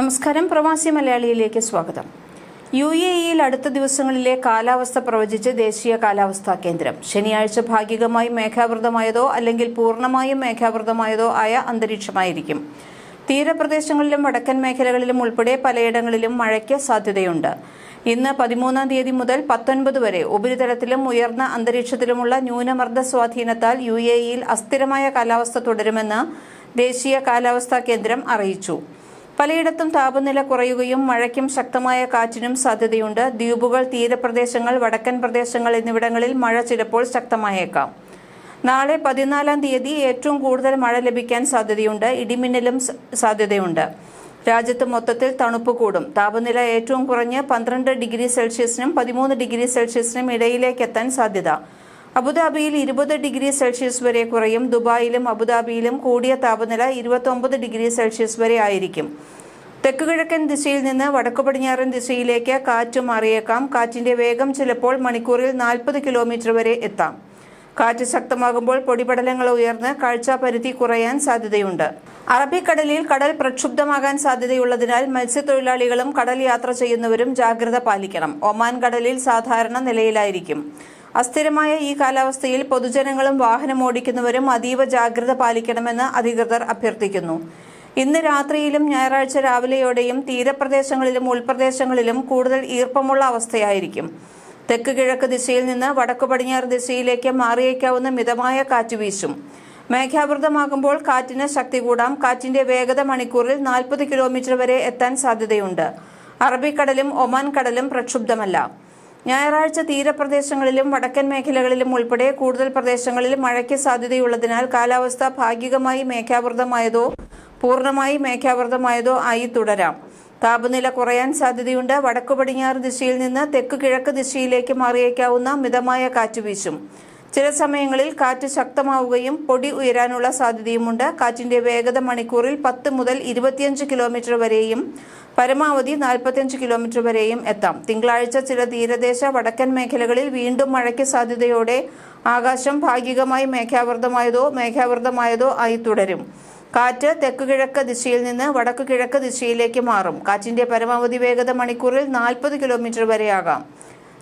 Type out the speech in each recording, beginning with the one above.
നമസ്കാരം. പ്രവാസി മലയാളിയിലേക്ക് സ്വാഗതം. യു എ ഇയിൽ അടുത്ത ദിവസങ്ങളിലെ കാലാവസ്ഥ പ്രവചിച്ച് ദേശീയ കാലാവസ്ഥാ കേന്ദ്രം. ശനിയാഴ്ച ഭാഗികമായി മേഘാവൃതമായതോ അല്ലെങ്കിൽ പൂർണമായും മേഘാവൃതമായതോ ആയ അന്തരീക്ഷമായിരിക്കും. തീരപ്രദേശങ്ങളിലും വടക്കൻ മേഖലകളിലും ഉൾപ്പെടെ പലയിടങ്ങളിലും മഴയ്ക്ക് സാധ്യതയുണ്ട്. ഇന്ന് പതിമൂന്നാം തീയതി മുതൽ പത്തൊൻപത് വരെ ഉപരിതലത്തിലും ഉയർന്ന അന്തരീക്ഷത്തിലുമുള്ള ന്യൂനമർദ്ദ സ്വാധീനത്താൽ യു എ ഇയിൽ അസ്ഥിരമായ കാലാവസ്ഥ തുടരുമെന്ന് ദേശീയ കാലാവസ്ഥാ കേന്ദ്രം അറിയിച്ചു. പലയിടത്തും താപനില കുറയുകയും മഴയ്ക്കും ശക്തമായ കാറ്റിനും സാധ്യതയുണ്ട്. ദ്വീപുകൾ തീരപ്രദേശങ്ങൾ വടക്കൻ പ്രദേശങ്ങൾ എന്നിവിടങ്ങളിൽ മഴ ചിലപ്പോൾ ശക്തമായേക്കാം. നാളെ പതിനാലാം തീയതി ഏറ്റവും കൂടുതൽ മഴ ലഭിക്കാൻ സാധ്യതയുണ്ട്. ഇടിമിന്നലും സാധ്യതയുണ്ട്. രാജ്യത്ത് മൊത്തത്തിൽ തണുപ്പ് കൂടും. താപനില ഏറ്റവും കുറഞ്ഞ് പന്ത്രണ്ട് ഡിഗ്രി സെൽഷ്യസിനും പതിമൂന്ന് ഡിഗ്രി സെൽഷ്യസിനും ഇടയിലേക്കെത്താൻ സാധ്യത. അബുദാബിയിൽ ഇരുപത് ഡിഗ്രി സെൽഷ്യസ് വരെ കുറയും. ദുബായിലും അബുദാബിയിലും കൂടിയ താപനില ഇരുപത്തൊമ്പത് ഡിഗ്രി സെൽഷ്യസ് വരെ ആയിരിക്കും. തെക്കുകിഴക്കൻ ദിശയിൽ നിന്ന് വടക്കു പടിഞ്ഞാറൻ ദിശയിലേക്ക് കാറ്റ് മാറിയേക്കാം. കാറ്റിന്റെ വേഗം ചിലപ്പോൾ മണിക്കൂറിൽ നാൽപ്പത് കിലോമീറ്റർ വരെ എത്താം. കാറ്റ് ശക്തമാകുമ്പോൾ പൊടിപടലങ്ങൾ ഉയർന്ന് കാഴ്ചാപരിധി കുറയാൻ സാധ്യതയുണ്ട്. അറബിക്കടലിൽ കടൽ പ്രക്ഷുബ്ധമാകാൻ സാധ്യതയുള്ളതിനാൽ മത്സ്യത്തൊഴിലാളികളും കടൽ യാത്ര ചെയ്യുന്നവരും ജാഗ്രത പാലിക്കണം. ഒമാൻ കടലിൽ സാധാരണ നിലയിലായിരിക്കും. അസ്ഥിരമായ ഈ കാലാവസ്ഥയിൽ പൊതുജനങ്ങളും വാഹനം ഓടിക്കുന്നവരും അതീവ ജാഗ്രത പാലിക്കണമെന്ന് അധികൃതർ അഭ്യർത്ഥിക്കുന്നു. ഇന്ന് രാത്രിയിലും ഞായറാഴ്ച രാവിലെയോടെയും തീരപ്രദേശങ്ങളിലും ഉൾപ്രദേശങ്ങളിലും കൂടുതൽ ഈർപ്പമുള്ള അവസ്ഥയായിരിക്കും. തെക്ക് കിഴക്ക് ദിശയിൽ നിന്ന് വടക്കു പടിഞ്ഞാറ് ദിശയിലേക്ക് മാറിയേക്കാവുന്ന മിതമായ കാറ്റ് വീശും. മേഘാവൃതമാകുമ്പോൾ കാറ്റിന് ശക്തി കൂടാം. കാറ്റിന്റെ വേഗത മണിക്കൂറിൽ നാൽപ്പത് കിലോമീറ്റർ വരെ എത്താൻ സാധ്യതയുണ്ട്. അറബിക്കടലും ഒമാൻ കടലും പ്രക്ഷുബ്ധമല്ല. ഞായറാഴ്ച തീരപ്രദേശങ്ങളിലും വടക്കൻ മേഖലകളിലും ഉൾപ്പെടെ കൂടുതൽ പ്രദേശങ്ങളിൽ മഴയ്ക്ക് സാധ്യതയുള്ളതിനാൽ കാലാവസ്ഥ ഭാഗികമായി മേഘാവൃതമായതോ പൂർണമായി മേഘാവൃതമായതോ ആയി തുടരാം. താപനില കുറയാൻ സാധ്യതയുണ്ട്. വടക്കു പടിഞ്ഞാറ് ദിശയിൽ നിന്ന് തെക്ക് കിഴക്ക് ദിശയിലേക്ക് മാറിയേക്കാവുന്ന മിതമായ കാറ്റ് വീശും ചില സമയങ്ങളിൽ കാറ്റ് ശക്തമാവുകയും പൊടി ഉയരാനുള്ള സാധ്യതയുമുണ്ട്. കാറ്റിന്റെ വേഗത മണിക്കൂറിൽ പത്ത് മുതൽ ഇരുപത്തിയഞ്ച് കിലോമീറ്റർ വരെയും പരമാവധി നാൽപ്പത്തിയഞ്ച് കിലോമീറ്റർ വരെയും എത്താം. തിങ്കളാഴ്ച ചില തീരദേശ വടക്കൻ മേഖലകളിൽ വീണ്ടും മഴയ്ക്ക് സാധ്യതയോടെ ആകാശം ഭാഗികമായി മേഘാവൃതമായതോ മേഘാവൃതമായതോ ആയി തുടരും. കാറ്റ് തെക്ക് കിഴക്ക് ദിശയിൽ നിന്ന് വടക്ക് കിഴക്ക് ദിശയിലേക്ക് മാറും. കാറ്റിന്റെ പരമാവധി വേഗത മണിക്കൂറിൽ നാൽപ്പത് കിലോമീറ്റർ വരെയാകാം.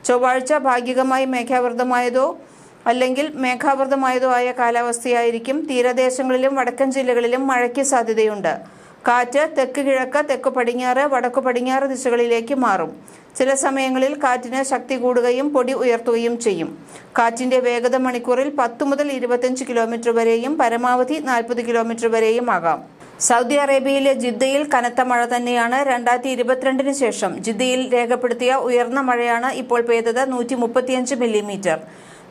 ചൊവ്വാഴ്ച ഭാഗികമായി മേഘാവൃതമായതോ അല്ലെങ്കിൽ മേഘാവൃതമായതോ ആയ കാലാവസ്ഥയായിരിക്കും തീരദേശങ്ങളിലും വടക്കൻ ജില്ലകളിലും മഴയ്ക്ക് സാധ്യതയുണ്ട്. കാറ്റ് തെക്ക് കിഴക്ക് തെക്ക് പടിഞ്ഞാറ് വടക്കു പടിഞ്ഞാറ് ദിശകളിലേക്ക് മാറും. ചില സമയങ്ങളിൽ കാറ്റിന് ശക്തി കൂടുകയും പൊടി ഉയർത്തുകയും ചെയ്യും. കാറ്റിന്റെ വേഗത മണിക്കൂറിൽ പത്ത് മുതൽ ഇരുപത്തിയഞ്ച് കിലോമീറ്റർ വരെയും പരമാവധി നാൽപ്പത് കിലോമീറ്റർ വരെയും ആകാം. സൗദി അറേബ്യയിലെ ജിദ്ദയിൽ കനത്ത മഴ തന്നെയാണ് രണ്ടായിരത്തി ഇരുപത്തിരണ്ടിന് ശേഷം. ജിദ്ദയിൽ രേഖപ്പെടുത്തിയ ഉയർന്ന മഴയാണ് ഇപ്പോൾ പെയ്തത് നൂറ്റി മില്ലിമീറ്റർ.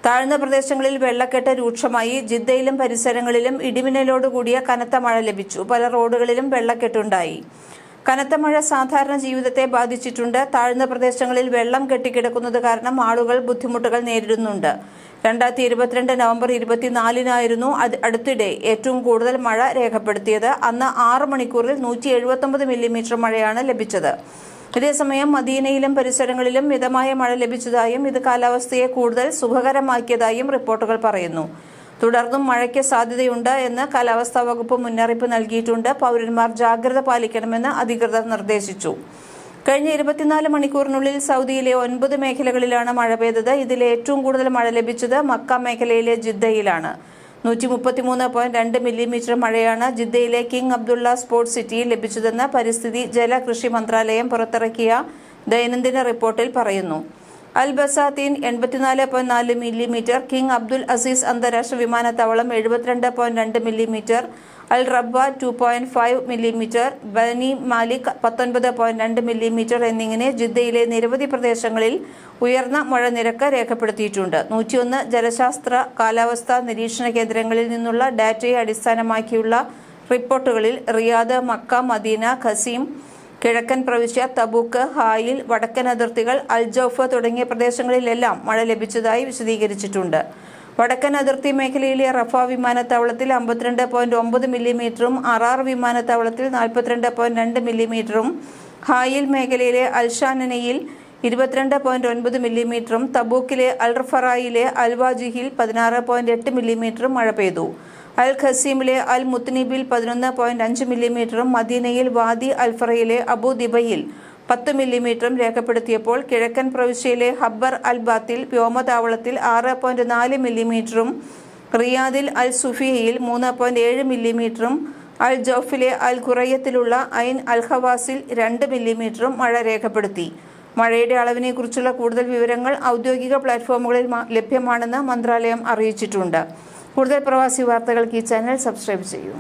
താഴ്ന്ന പ്രദേശങ്ങളിൽ വെള്ളക്കെട്ട് രൂക്ഷമായി. ജിദ്ദയിലും പരിസരങ്ങളിലും ഇടിമിന്നലോടുകൂടിയ കനത്ത മഴ ലഭിച്ചു. പല റോഡുകളിലും വെള്ളക്കെട്ടുണ്ടായി. കനത്ത മഴ സാധാരണ ജീവിതത്തെ ബാധിച്ചിട്ടുണ്ട്. താഴ്ന്ന പ്രദേശങ്ങളിൽ വെള്ളം കെട്ടിക്കിടക്കുന്നത് കാരണം ആളുകൾ ബുദ്ധിമുട്ടുകൾ നേരിടുന്നുണ്ട്. രണ്ടായിരത്തി ഇരുപത്തിരണ്ട് നവംബർ ഇരുപത്തിനാലിനായിരുന്നു അടുത്തിടെ ഏറ്റവും കൂടുതൽ മഴ രേഖപ്പെടുത്തിയത്. അന്ന് ആറ് മണിക്കൂറിൽ നൂറ്റി എഴുപത്തൊമ്പത് മില്ലിമീറ്റർ മഴയാണ് ലഭിച്ചത്. ഇതേസമയം മദീനയിലും പരിസരങ്ങളിലും മിതമായ മഴ ലഭിച്ചതായും ഇത് കാലാവസ്ഥയെ കൂടുതൽ സുഖകരമാക്കിയതായും റിപ്പോർട്ടുകൾ പറയുന്നു. തുടർന്നും മഴയ്ക്ക് സാധ്യതയുണ്ട് എന്ന് കാലാവസ്ഥാ വകുപ്പ് മുന്നറിയിപ്പ് നൽകിയിട്ടുണ്ട്. പൗരന്മാർ ജാഗ്രത പാലിക്കണമെന്ന് അധികൃതർ നിർദ്ദേശിച്ചു. കഴിഞ്ഞ ഇരുപത്തിനാല് മണിക്കൂറിനുള്ളിൽ സൗദിയിലെ ഒൻപത് മേഖലകളിലാണ് മഴ പെയ്തത്. ഇതിൽ ഏറ്റവും കൂടുതൽ മഴ ലഭിച്ചത് മക്ക മേഖലയിലെ ജിദ്ദയിലാണ്. നൂറ്റി മുപ്പത്തിമൂന്ന് പോയിന്റ് രണ്ട് മില്ലിമീറ്റർ മഴയാണ് ജിദ്ദയിലെ കിങ് അബ്ദുള്ള സ്പോർട്സ് സിറ്റിയിൽ ലഭിച്ചതെന്ന് പരിസ്ഥിതി ജല കൃഷി മന്ത്രാലയം പുറത്തിറക്കിയ ദൈനംദിന റിപ്പോർട്ടിൽ പറയുന്നു. അൽ ബസാത്തീൻ എൺപത്തിനാല് പോയിന്റ് നാല് മില്ലിമീറ്റർ കിങ് അബ്ദുൽ അസീസ് അന്താരാഷ്ട്ര വിമാനത്താവളം എഴുപത്തിരണ്ട് പോയിന്റ് രണ്ട് millimetre Al Rabba two point five millimetre Bani Malik പത്തൊൻപത് പോയിന്റ് രണ്ട് മില്ലിമീറ്റർ എന്നിങ്ങനെ ജിദ്ദയിലെ നിരവധി പ്രദേശങ്ങളിൽ ഉയർന്ന മഴ നിരക്ക് രേഖപ്പെടുത്തിയിട്ടുണ്ട്. നൂറ്റിയൊന്ന് ജലശാസ്ത്ര കാലാവസ്ഥാ നിരീക്ഷണ കേന്ദ്രങ്ങളിൽ നിന്നുള്ള ഡാറ്റയെ അടിസ്ഥാനമാക്കിയുള്ള റിപ്പോർട്ടുകളിൽ റിയാദ് മക്ക മദീന ഖസീം കിഴക്കൻ പ്രവിശ്യ തബൂക്ക് ഹായിൽ വടക്കൻ അതിർത്തികൾ അൽ ജൗഫ് തുടങ്ങിയ പ്രദേശങ്ങളിലെല്ലാം മഴ ലഭിച്ചതായി വിശദീകരിച്ചിട്ടുണ്ട്. വടക്കൻ അതിർത്തി മേഖലയിലെ റഫ വിമാനത്താവളത്തിൽ അമ്പത്തിരണ്ട് പോയിന്റ് ഒമ്പത് മില്ലിമീറ്ററും അറാർ വിമാനത്താവളത്തിൽ നാൽപ്പത്തിരണ്ട് പോയിന്റ് രണ്ട് മില്ലിമീറ്ററും ഹായിൽ മേഖലയിലെ അൽഷാനനയിൽ ഇരുപത്തിരണ്ട് പോയിന്റ് ഒൻപത് മില്ലിമീറ്ററും തബൂക്കിലെ അൽറഫറായിലെ അൽവാജിഹിൽ പതിനാറ് പോയിന്റ് എട്ട് മില്ലിമീറ്ററും മഴ പെയ്തു. അൽ ഖസീമിലെ അൽ മുത്തനീബിൽ പതിനൊന്ന് പോയിന്റ് അഞ്ച് മില്ലിമീറ്ററും മദീനയിൽ വാദി അൽഫറയിലെ അബുദിബയിൽ പത്ത് മില്ലിമീറ്ററും രേഖപ്പെടുത്തിയപ്പോൾ കിഴക്കൻ പ്രവിശ്യയിലെ ഹബ്ബർ അൽ ബാത്തിൽ വ്യോമതാവളത്തിൽ ആറ് പോയിന്റ് നാല് മില്ലിമീറ്ററും റിയാദിൽ അൽ സുഫിയയിൽ മൂന്ന് പോയിന്റ് ഏഴ് മില്ലിമീറ്ററും അൽ ജോഫിലെ അൽ ഖുറയ്യത്തിലുള്ള ഐൻ അൽ ഖവാസിൽ രണ്ട് മില്ലിമീറ്ററും മഴ രേഖപ്പെടുത്തി. മഴയുടെ അളവിനെക്കുറിച്ചുള്ള കൂടുതൽ വിവരങ്ങൾ ഔദ്യോഗിക പ്ലാറ്റ്ഫോമുകളിൽ ലഭ്യമാണെന്ന് മന്ത്രാലയം അറിയിച്ചിട്ടുണ്ട്. കൂടുതൽ പ്രവാസി വാർത്തകൾക്ക് ഈ ചാനൽ സബ്സ്ക്രൈബ് ചെയ്യൂ.